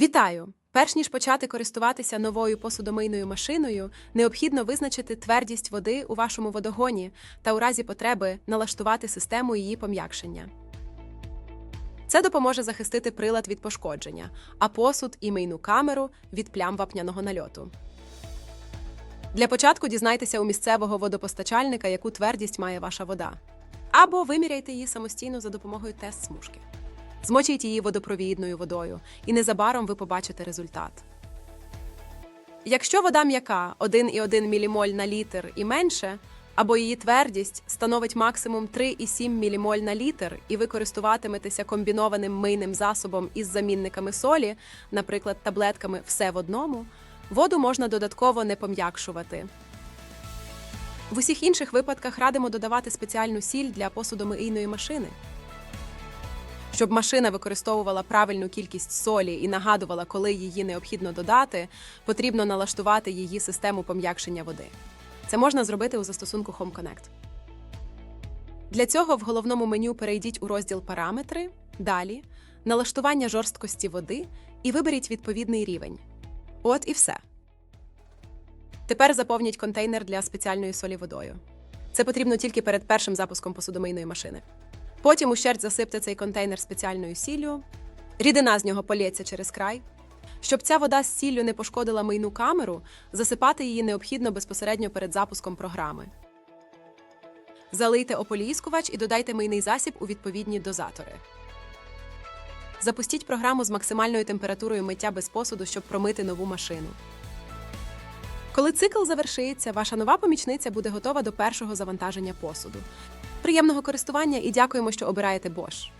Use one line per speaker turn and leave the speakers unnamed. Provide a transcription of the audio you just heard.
Вітаю! Перш ніж почати користуватися новою посудомийною машиною, необхідно визначити твердість води у вашому водогоні та у разі потреби налаштувати систему її пом'якшення. Це допоможе захистити прилад від пошкодження, а посуд і мийну камеру від плям вапняного нальоту. Для початку дізнайтеся у місцевого водопостачальника, яку твердість має ваша вода. Або виміряйте її самостійно за допомогою тест-смужки. Змочіть її водопровідною водою, і незабаром ви побачите результат. Якщо вода м'яка 1,1 ммоль на літр і менше, або її твердість становить максимум 3,7 ммоль на літр, і ви користуватиметеся комбінованим мийним засобом із замінниками солі, наприклад, таблетками все в одному, воду можна додатково не пом'якшувати. В усіх інших випадках радимо додавати спеціальну сіль для посудомийної машини. Щоб машина використовувала правильну кількість солі і нагадувала, коли її необхідно додати, потрібно налаштувати її систему пом'якшення води. Це можна зробити у застосунку Home Connect. Для цього в головному меню перейдіть у розділ Параметри, далі налаштування жорсткості води і виберіть відповідний рівень. От і все. Тепер заповніть контейнер для спеціальної солі водою. Це потрібно тільки перед першим запуском посудомийної машини. Потім ущерть засипте цей контейнер спеціальною сіллю. Рідина з нього полється через край. Щоб ця вода з сіллю не пошкодила мийну камеру, засипати її необхідно безпосередньо перед запуском програми. Залийте ополіскувач і додайте мийний засіб у відповідні дозатори. Запустіть програму з максимальною температурою миття без посуду, щоб промити нову машину. Коли цикл завершиться, ваша нова помічниця буде готова до першого завантаження посуду. Приємного користування і дякуємо, що обираєте Bosch.